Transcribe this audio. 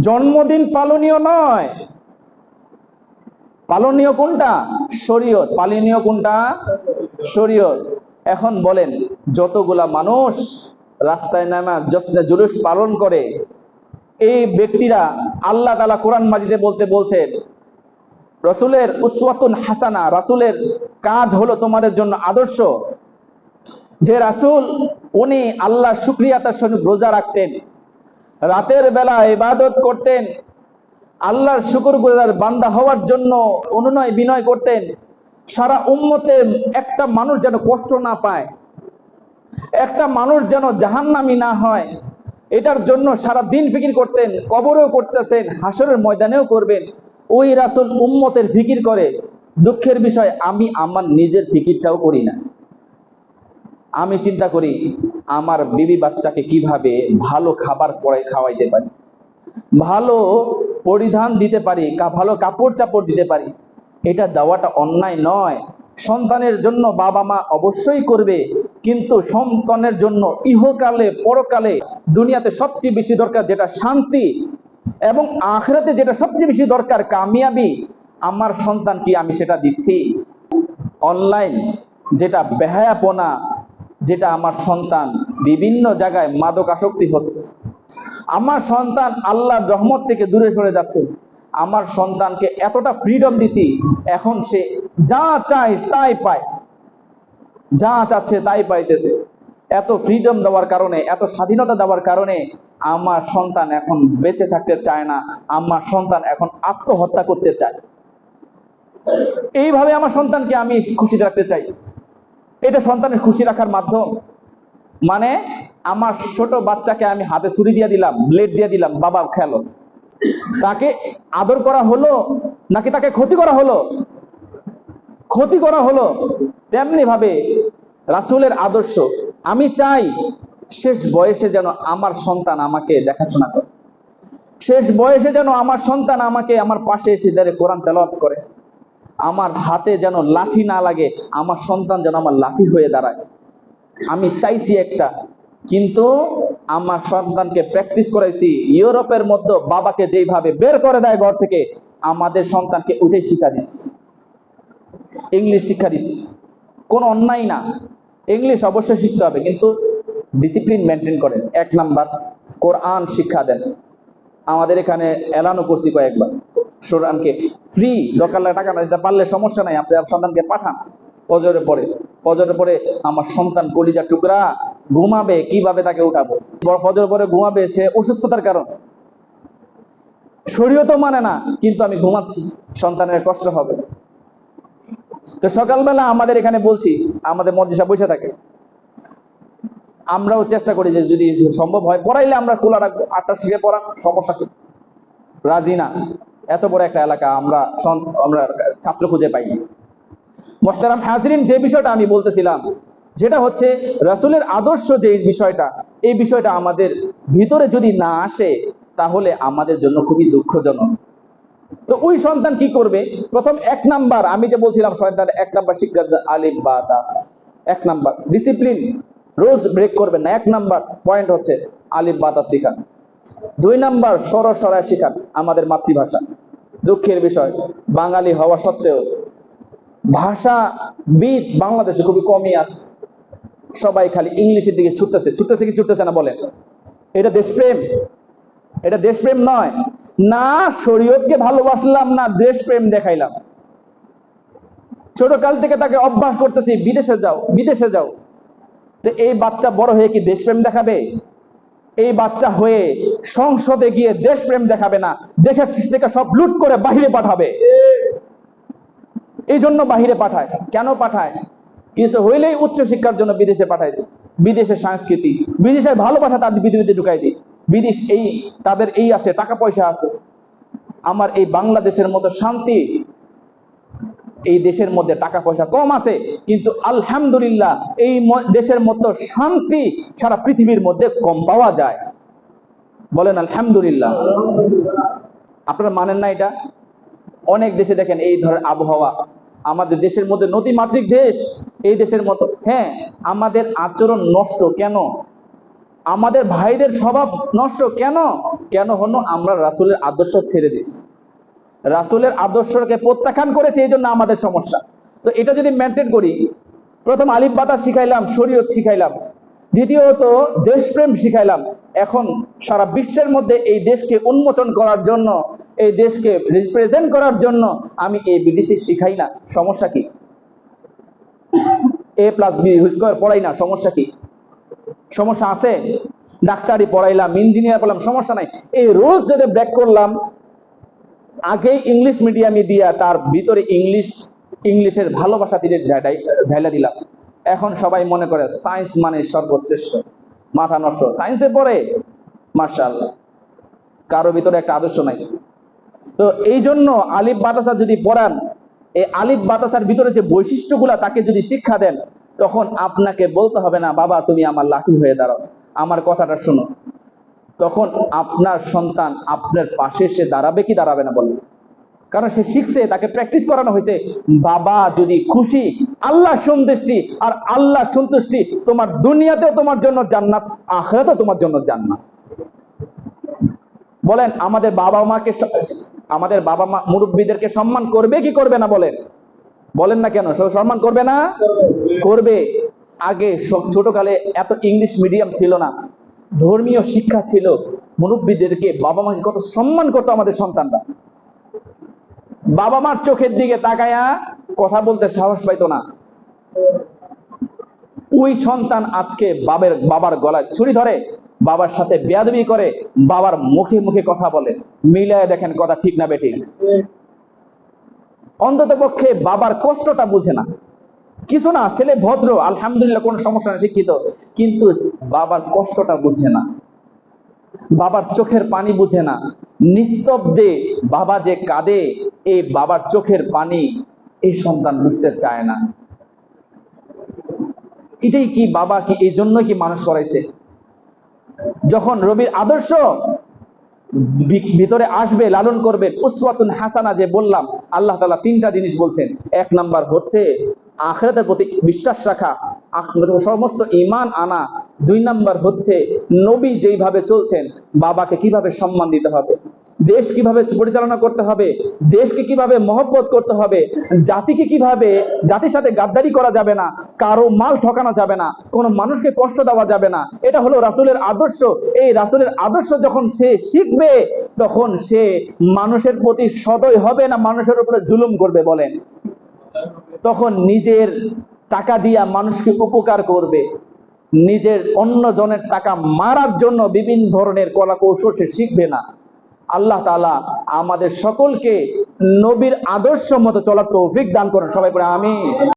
জন্মদিন পালনীয় নয়। পালনীয় কোনটা? শরীয়ত। পালনীয় কোনটা? শরীয়ত। এখন বলেন, যতগুলা মানুষ রাস্তায় নামা জুলুস পালন করে, এই ব্যক্তিরা আল্লাহ তালা কোরআন মাজিদে বলতে বলছেন রসুলের উসওয়াতুন হাসানা, রাসুলের কাজ হলো তোমাদের জন্য আদর্শ। যে রাসূল, উনি আল্লাহ শুক্রিয়াতার সঙ্গে রোজা রাখতেন। রাতের বেলা ইবাদত করতেন, আল্লাহর শুকুর গুজার বান্দা হওয়ার জন্য অনুনয় বিনয় করতেন, সারা উম্মতে একটা মানুষ যেন কষ্ট না পায়, একটা মানুষ যেন জাহান্নামি না হয়, এটার জন্য সারা দিন ফিকির করতেন, কবরেও করতেছেন হাসরের ময়দানেও করবেন। ওই রাসুল উম্মতের ফিকির করে, দুঃখের বিষয়, আমি আমার নিজের ফিকিরটাও করি না। আমি চিন্তা করি, আমার বিবি বাচ্চাকে কীভাবে ভালো খাবার পরে খাওয়াইতে পারি? ভালো পরিধান দিতে পারি ভালো কাপড় চাপড় দিতে পারি। এটা দেওয়াটা অন্যায় নয়। সন্তানের জন্য বাবা মা অবশ্যই করবে, কিন্তু সন্তানের জন্য ইহকালে, পরকালে দুনিয়াতে সবচেয়ে বেশি দরকার যেটা শান্তি এবং আখরাতে যেটা সবচেয়ে বেশি দরকার কামিয়াবি, আমার সন্তান কি আমি সেটা দিচ্ছি। অনলাইন যেটা বেহায়াপনা যেটা আমার সন্তান বিভিন্ন জায়গায় মাদক আসক্তি হচ্ছে। আমার সন্তান আল্লাহর রহমত থেকে দূরে সরে যাচ্ছে। আমার সন্তানকে এতটা ফ্রিডম দিছি, এখন সে যা চায় তাই পায়। যা চাচ্ছে তাই পাইতেছে। এত ফ্রিডম দেওয়ার কারণে, এত স্বাধীনতা দেওয়ার কারণে আমার সন্তান এখন বেঁচে থাকতে চায় না, আমার সন্তান এখন আত্মহত্যা করতে চায়। এইভাবে আমার সন্তানকে আমি খুশি রাখতে চাই। এটা সন্তানের খুশি রাখার মাধ্যম। মানে আমার ছোট বাচ্চাকে আমি হাতে ছুরি দিয়ে দিলাম ব্লেড দিয়ে দিলাম বাবা খেলো তাকে আদর করা হলো নাকি তাকে ক্ষতি করা হলো? ক্ষতি করা হলো তেমনি ভাবে রাসূলের আদর্শ। আমি চাই শেষ বয়সে যেন আমার সন্তান আমাকে দেখাশোনা করে। শেষ বয়সে যেন আমার সন্তান আমাকে আমার পাশে এসে দাঁড়িয়ে কোরআন তেলাওয়াত করে। আমার হাতে যেন লাঠি না লাগে, আমার সন্তান যেন আমার লাঠি হয়ে দাঁড়ায়। আমি চাইছি একটা, কিন্তু আমার সন্তানকে প্র্যাকটিস করাইছি। ইউরোপের মধ্যে বাবাকে যেইভাবে বের করে দেয় ঘর থেকে, আমাদের সন্তানকে উঠে শিক্ষা দিচ্ছি। ইংলিশ শিক্ষা দিচ্ছি। কোনো অন্যায় না। ইংলিশ অবশ্যই শিখতে হবে, কিন্তু ডিসিপ্লিন মেনটেন করেন। এক নাম্বার কোরআন শিক্ষা দেন। আমাদের এখানে এলানো করছি কয়েকবার। সুরানকে ফ্রি দরকার টাকা না দিতে পারলে সমস্যা নাই, আপনি সন্তানকে পাঠান। ফজরে পরে ফজরে পরে আমার সন্তান কলিজা টুকরা ঘুমাবে, কীভাবে তাকে উঠাবো? বড় পরে ঘুমাবে, সে অসুস্থতার কারণ। শরীয় তো মানে না, কিন্তু আমি ঘুমাচ্ছি, সন্তানের কষ্ট হবে। তো সকালবেলা আমাদের এখানে বলছি, আমাদের মদ্রিসা বসে থাকে। আমরাও চেষ্টা করি যে যদি সম্ভব হয়, পড়াইলে আমরা খোলা রাখব, আটটার থেকে পড়ান, সমস্যা রাজি না। এত বড় একটা এলাকা আমরা আমরা ছাত্র খুঁজে পাইনি। মোহতারাম হাজরিন যে বিষয়টা আমি বলতেছিলাম, যেটা হচ্ছে রাসূলের আদর্শ যে বিষয়টা, এই বিষয়টা আমাদের ভিতরে যদি না আসে, তাহলে আমাদের জন্য খুবই দুঃখজনক। তো ওই সন্তান কি করবে? প্রথম এক নাম্বার, আমি যে বলছিলাম সন্তান, এক নাম্বার শিক্ষা আলিফ বা দাস এক নাম্বার ডিসিপ্লিন রোজ ব্রেক করবেন না। এক নাম্বার পয়েন্ট হচ্ছে আলিফ বা দাস শিখান। দুই নাম্বার সর সরায় শিখান আমাদের মাতৃভাষা। দুঃখের বিষয়, বাঙালি হওয়া সত্ত্বেও ভাষা বিদ বাংলাদেশে খুবই কমই আছে। সবাই খালি ইংলিশের দিকে ছুটতেছে। ছুটতেছে কি ছুটতেছে না বলেন? এটা দেশপ্রেম। এটা দেশপ্রেম নয়। না, শরীয়তকে ভালোবাসলাম না, দেশপ্রেম দেখাইলাম। ছোটকাল থেকে তাকে অভ্যাস করতেছি, বিদেশে যাও বিদেশে যাও। তো এই বাচ্চা বড় হয়ে কি দেশপ্রেম দেখাবে? এই বাচ্চা হয়ে সংসদে গিয়ে দেশপ্রেম দেখাবে না, দেশের থেকে সব লুট করে বাহিরে পাঠাবে। এই জন্য বাহিরে পাঠায়। কেন পাঠায়? কিছু হইলেই উচ্চ শিক্ষার জন্য বিদেশে পাঠায় দিই। বিদেশের সংস্কৃতি, বিদেশের ভালোবাসা তাদের পৃথিবীতে ঢুকাই দিই। বিদেশ এই, তাদের এই আছে, টাকা পয়সা আছে। আমার এই বাংলাদেশের মতো শান্তি এই দেশের মধ্যে টাকা পয়সা কম আছে, কিন্তু আলহামদুলিল্লাহ এই দেশের মতো শান্তি সারা পৃথিবীর মধ্যে কম পাওয়া যায়। বলেন আলহামদুলিল্লাহ। আপনারা মানেন না এটা? অনেক দেশে দেখেন এই ধরনের আবহাওয়া। আমাদের দেশের মধ্যে নদীমাতৃক দেশ, এই দেশের মতো। হ্যাঁ আমাদের আচরণ নষ্ট কেন? আমাদের ভাইদের স্বভাব নষ্ট কেন? কেন হলো আমরা রাসুলের আদর্শ ছেড়ে দিছি? রাসূলের আদর্শকে প্রত্যাখ্যান করেছে এই জন্য আমাদের সমস্যা। তো এটা যদি মেনটেন করি, প্রথম আলিফ বাতা শিখাইলাম, শরীয়ত শিখাইলাম, দ্বিতীয়ত দেশপ্রেম শিখাইলাম, এখন সারা বিশ্বের মধ্যে এই দেশকে উন্মোচন করার জন্য, এই দেশকে রিপ্রেজেন্ট করার জন্য আমি এই বিডিসি শিখাই না। সমস্যা কি? এ প্লাস বি স্কোয়ার পড়াই না, সমস্যা কি? সমস্যা আছে? ডাক্তারি পড়াইলাম ইঞ্জিনিয়ার পড়লাম সমস্যা নাই। এই রুলস যদি ব্রেক করলাম আগেই ইংলিশ মিডিয়ামে দিয়া তার ভিতরে ইংলিশ, ইংলিশের ভালোবাসা দিয়ে ঢাইলা দিলাম। এখন সবাই মনে করে সায়েন্স মানে সর্বশ্রেষ্ঠ। মাথা নষ্ট। সায়েন্সে পড়ে? মার্শাল কারও ভিতরে একটা আদর্শ নাই। তো এই জন্য আলিফ বাতাসা যদি পড়ান, এই আলিফ বাতাসার ভিতরে যে বৈশিষ্ট্যগুলা তাকে যদি শিক্ষা দেন, তখন আপনাকে বলতে হবে না, বাবা, তুমি আমার লাঠি হয়ে দাঁড়াও। আমার কথাটা শোনো। তখন আপনার সন্তান আপনার পাশে সে দাঁড়াবে কি দাঁড়াবে না বলুন। কারণ সে শিখছে, তাকে প্র্যাকটিস করানো হয়েছে। বাবা যদি খুশি আল্লাহ সন্তুষ্টি আর আল্লাহ সন্তুষ্টি তোমার দুনিয়াতেও তোমার জন্য জান্নাত, আখরাতেও তোমার জন্য জান্নাত। বলেন, আমাদের বাবা মাকে আমাদের বাবা মা মুরব্বীদেরকে সম্মান করবে কি করবে না বলেন? বলেন না কেন? সম্মান করবে না? করবে। আগে ছোটকালে এত ইংলিশ মিডিয়াম ছিল না। ধর্মীয় শিক্ষা ছিল, মুরব্বীদেরকে বাবা মাকে কত সম্মান করতো আমাদের সন্তানরা। বাবা মার চোখের দিকে তাকায়া কথা বলতে সাহস পাইতো না। ওই সন্তান আজকে বাবার বাবার গলায় ছুরি ধরে, বাবার সাথে বেয়াদবি করে, বাবার মুখে মুখে কথা বলে। মিলায় দেখেন কথা ঠিক না বেঠিক। অন্তত পক্ষে বাবার কষ্টটা বুঝে না। কিছু না, ছেলে ভদ্র, আলহামদুলিল্লাহ কোনো সমস্যা না শিক্ষিত। কিন্তু বাবার কষ্টটা বুঝে না। বাবার চোখের পানি বুঝে না। নিস্তব্ধে বাবা যে কাঁদে, এই বাবার চোখের পানি এই সন্তান বুঝতে চায় না। এটাই কি বাবা কি, এই জন্য কি মানুষ করাইছে যখন রবির আদর্শ ভিতরে আসবে, লালন করবে, উসওয়াতুন হাসানা যে বললাম, আল্লাহ তালা তিনটা জিনিস বলছেন। এক নাম্বার হচ্ছে আখিরাতের প্রতি বিশ্বাস রাখা সমস্ত ঈমান আনা দুই নাম্বার হচ্ছে নবী যেইভাবে চলছেন, বাবাকে কীভাবে সম্মান দিতে হবে, দেশ কীভাবে পরিচালনা করতে হবে, দেশকে কীভাবে মহব্বত করতে হবে, জাতিকে কীভাবে, জাতির সাথে গাদ্দারি করা যাবে না, কারও মাল ঠকানো যাবে না, কোনো মানুষকে কষ্ট দেওয়া যাবে না, এটা হলো রাসূলের আদর্শ। এই রাসূলের আদর্শ যখন সে শিখবে, তখন সে মানুষের প্রতি সদয় হবে না, মানুষের উপরে জুলুম করবে বলেন। তখন নিজের টাকা দিয়া মানুষকে উপকার করবে। নিজের অন্য জনের টাকা মারার জন্য বিভিন্ন ধরনের কলা কৌশল সে শিখবে না। আল্লাহ তালা আমাদের সকলকে নবীর আদর্শ মতো চলার তৌফিক দান করেন। সবাই পড়ে আমি